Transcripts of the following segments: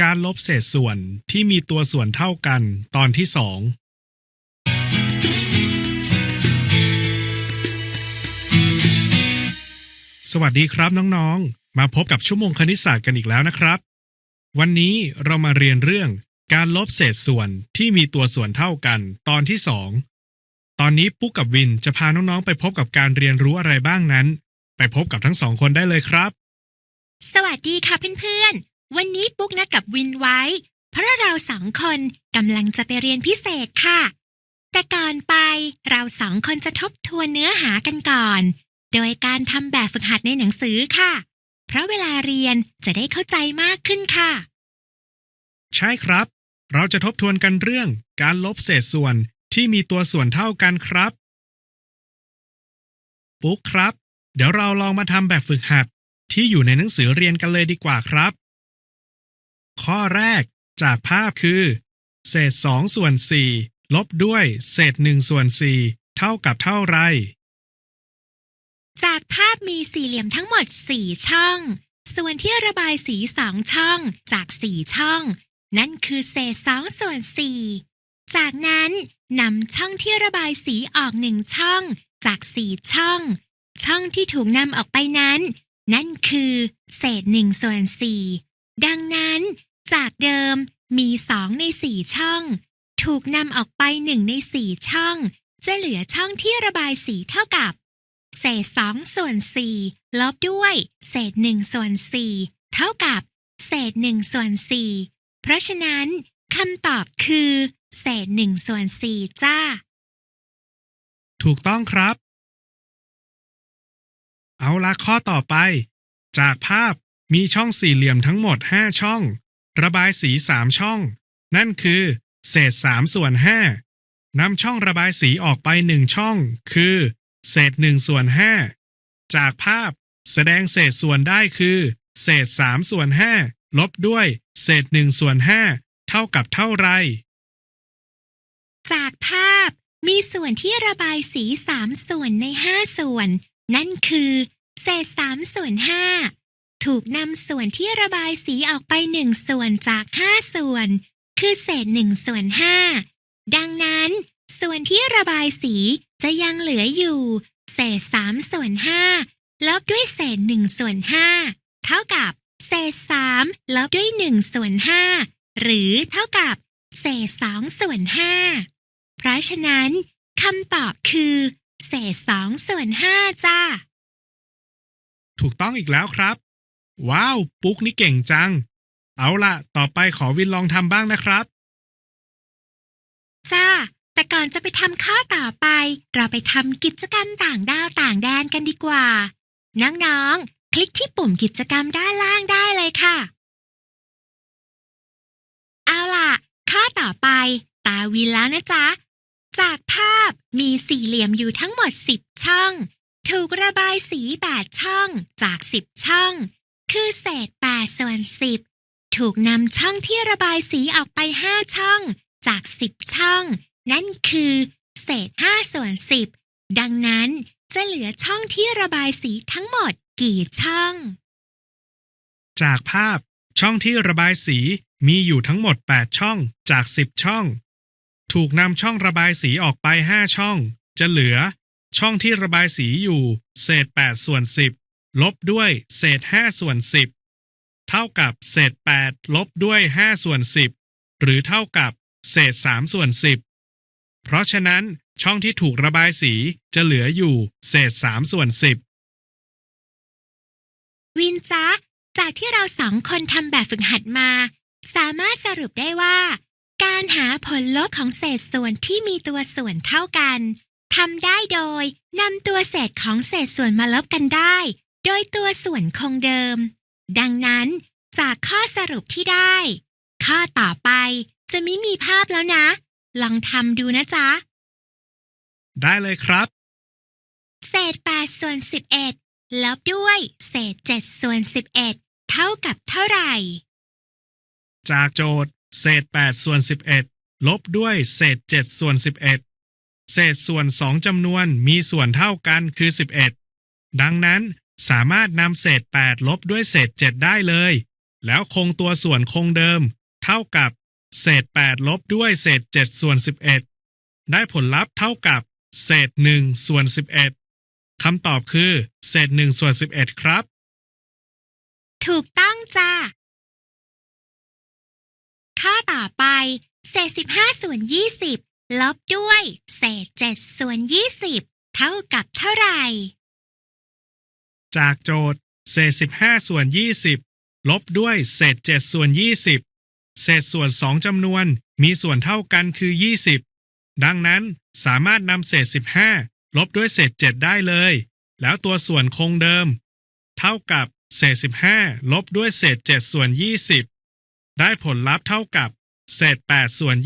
การลบเศษส่วนที่มีตัวส่วนเท่ากันตอนที่สอง สวัสดีครับน้องๆ มาพบกับชั่วโมงคณิตศาสตร์กันอีกแล้วนะครับ วันนี้เรามาเรียนเรื่องการลบเศษส่วนที่มีตัวส่วนเท่ากันตอนที่สอง ตอนนี้ปุ๊กกับวินจะพาน้องๆ ไปพบกับการเรียนรู้อะไรบ้างนั้น ไปพบกับทั้งสองคนได้เลยครับ สวัสดีค่ะเพื่อนๆ วันนี้ปุ๊กนัดกับวินไว้ เพราะเราสองคนกำลังจะไปเรียนพิเศษค่ะ แต่ก่อนไปเราสองคนจะทบทวนเนื้อหากันก่อน โดยการทำแบบฝึกหัดในหนังสือค่ะ เพราะเวลาเรียนจะได้เข้าใจมากขึ้นค่ะ ใช่ครับ เราจะทบทวนกันเรื่อง การลบเศษส่วนที่มีตัวส่วนเท่ากันครับ ปุ๊กครับ เดี๋ยวเราลองมาทำแบบฝึกหัดที่อยู่ในหนังสือเรียนกันเลยดีกว่าครับ ข้อแรกจากภาพคือ เศษ2ส่วน4ลบด้วยเศษ1ส่วน4เท่ากับเท่าไร จากภาพมีสี่เหลี่ยมทั้งหมด 4 ช่อง ส่วนที่ระบายสีสองช่องจาก 4 ช่อง นั่นคือเศษ2ส่วน4จากนั้นนำช่องที่ระบายสีออกหนึ่งช่องจาก 4 ช่อง ช่องที่ถูกนำออกไปนั้น นั่นคือ เศษ1ส่วน4ดังนั้น จากเดิมมี2ใน4ช่อง ถูกนำออกไป1ใน4ช่อง จะเหลือช่องที่ระบายสีเท่ากับ เศษ2ส่วน4ลบด้วย เศษ1ส่วน4เท่ากับ เศษ1ส่วน4เพราะฉะนั้นคำตอบคือ เศษ1ส่วน4จ้า ถูกต้องครับ เอาละข้อต่อไป จากภาพมีช่องสี่เหลี่ยมทั้งหมด 5 ช่อง ระบายสี3ช่อง นั่นคือ เศษ3ส่วน5นำช่องระบายสีออกไป1ช่อง คือ เศษ1ส่วน5จากภาพแสดงเศษส่วนได้คือ เศษ3ส่วน5ลบด้วย เศษ1ส่วน5เท่ากับเท่าไร จากภาพมีส่วนที่ระบายสี3ส่วนใน5ส่วน นั่นคือ เศษ3ส่วน5 ถูกนำส่วนที่ระบายสีออกไป1ส่วนจาก5ส่วน คือเศษ1ส่วน5ดังนั้น ส่วนที่ระบายสีจะยังเหลืออยู่ เศษ3ส่วน5ลบด้วยเศษ1ส่วน5เท่ากับเศษ3ลบด้วย1ส่วน5หรือเท่ากับ เศษ2ส่วน5เพราะฉะนั้นคำตอบคือ เศษ2ส่วน5จ้าถูกต้องอีกแล้วครับ ว้าว ปุ๊กนี่เก่งจัง เอาล่ะ ต่อไปขอวินลองทำบ้างนะครับ จ้า แต่ก่อนจะไปทำข้อต่อไป เราไปทำกิจกรรมต่างดาวต่างแดนกันดีกว่า น้องๆ คลิกที่ปุ่มกิจกรรมด้านล่างได้เลยค่ะ เอาล่ะ ข้อต่อไป ตาวินแล้วนะจ๊ะ จากภาพมีสี่เหลี่ยมอยู่ทั้งหมด 10 ช่อง ถูกระบายสี 8 ช่อง จาก 10 ช่อง คือเศษ8ส่วน10 ถูกนำช่องที่ระบายสีออกไป 5 ช่อง จาก 10 ช่อง นั่นคือ เศษ5ส่วน10 ดังนั้นจะเหลือช่องที่ระบายสีทั้งหมดกี่ช่อง จากภาพช่องที่ระบายสีมีอยู่ทั้งหมด 8 ช่องจาก 10 ช่อง ถูกนำช่องระบายสีออกไป 5 ช่อง จะเหลือ ช่องที่ระบายสีอยู่ เศษ8ส่วน10 ลบด้วยเศษ5ส่วน10 เท่ากับเศษ 8 ลบด้วย5ส่วน10 หรือเท่ากับเศษ3ส่วน10 เพราะฉะนั้นช่องที่ถูกระบายสีจะเหลืออยู่เศษ3ส่วน10 วินจ๊ะจากที่เราสองคนทำแบบฝึกหัดมา สามารถสรุปได้ว่า การหาผลลบของเศษส่วนที่มีตัวส่วนเท่ากันทำได้โดยนำตัวเศษของเศษส่วนมาลบกันได้ โดยตัวส่วนคงเดิม ดังนั้นจากข้อสรุปที่ได้ ข้อต่อไปจะไม่มีภาพแล้วนะ ลองทำดูนะจ๊ะ ได้เลยครับ เศษ8ส่วน11ลบด้วย เศษ7ส่วน11 เท่ากับเท่าไหร่ จากโจทย์ เศษ8ส่วน11 ลบด้วยเศษ7ส่วน11 เศษส่วน 2จำนวนมีส่วนเท่ากันคือ 11 ดังนั้น สามารถนำเศษ 8 ลบด้วยเศษ 7 ได้เลย แล้วคงตัวส่วนคงเดิม เท่ากับเศษ 8 ลบด้วยเศษ 7 ส่วน 11 ได้ผลลัพธ์เท่ากับเศษ 1 ส่วน 11 คำตอบคือ เศษ 1 ส่วน 11 ครับ ถูกต้องจ้าข้อต่อไป เศษ 15 ส่วน 20 ลบด้วย เศษ 7 ส่วน 20 เท่ากับเท่าไหร่ จากโจทย์ เศษ 15 ส่วน 20 ลบด้วยเศษ 7 ส่วน 20 เศษส่วน 2จำนวนมีส่วนเท่ากันคือ 20 ดังนั้นสามารถนำเศษ 15 ลบด้วยเศษ 7 ได้เลย แล้วตัวส่วนคงเดิม เท่ากับเศษ 15 ลบด้วยเศษ 7 ส่วน 20 ได้ผลลัพธ์เท่ากับ เศษ 8 ส่วน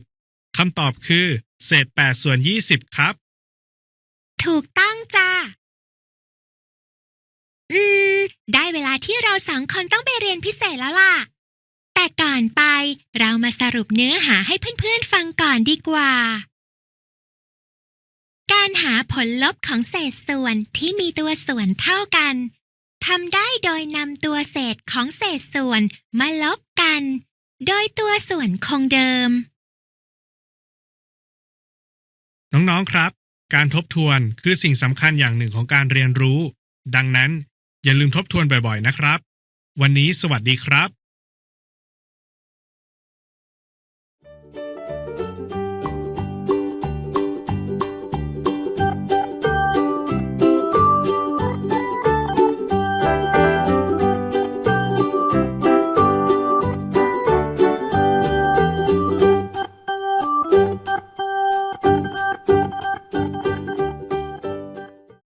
20 คำตอบคือ เศษ 8 ส่วน 20 ครับ ถูกต้องจ้า อืม ได้เวลาที่เราสองคนต้องไปเรียนพิเศษแล้วล่ะ แต่ก่อนไปเรามาสรุปเนื้อหาให้เพื่อนๆฟังก่อนดีกว่า การหาผลลบของเศษส่วนที่มีตัวส่วนเท่ากันทำได้โดยนำตัวเศษของเศษส่วนมาลบกัน โดยตัวส่วนคงเดิม น้องๆครับ การทบทวนคือสิ่งสำคัญอย่างหนึ่งของการเรียนรู้ ดังนั้น อย่าลืมทบทวนบ่อยๆนะครับ วันนี้สวัสดีครับ